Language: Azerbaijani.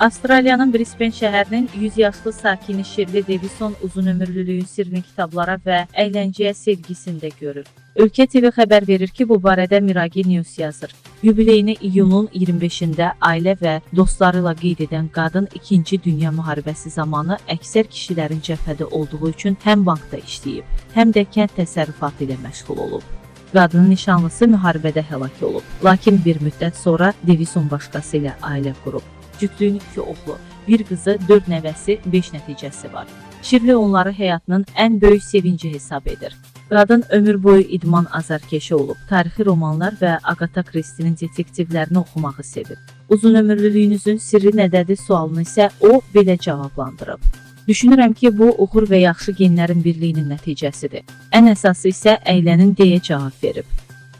Avstraliyanın Brisbane şəhərinin 100 yaşlı sakini Shirley Davison uzun ömürlülüyün sirrini kitablara və əyləncəyə sevgisində görür. Ölkə TV xəbər verir ki, bu barədə Miragi News yazır. Yubileyini iyunun 25-də ailə və dostları ilə qeyd edən qadın 2-ci Dünya müharibəsi zamanı əksər kişilərin cəbhədə olduğu üçün həm bankda işləyib, həm də kənd təsərrüfatı ilə məşğul olub. Qadının nişanlısı müharibədə həlak olub, lakin bir müddət sonra Davison başqası ilə ailə qurub. Cütlüyün iki oğlu, bir qızı, dörd nəvəsi, beş nəticəsi var. Şirli onları həyatının ən böyük sevinci hesab edir. Qadın ömür boyu idman azarkeşi olub, tarixi romanlar və Agatha Christie'nin detektivlərini oxumağı sevir. Uzun ömürlülüyünüzün sirri nədədir sualını isə o belə cavablandırıb. Düşünürəm ki, bu uğur və yaxşı genlərin birliyinin nəticəsidir. Ən əsası isə əylənin deyə cavab verib.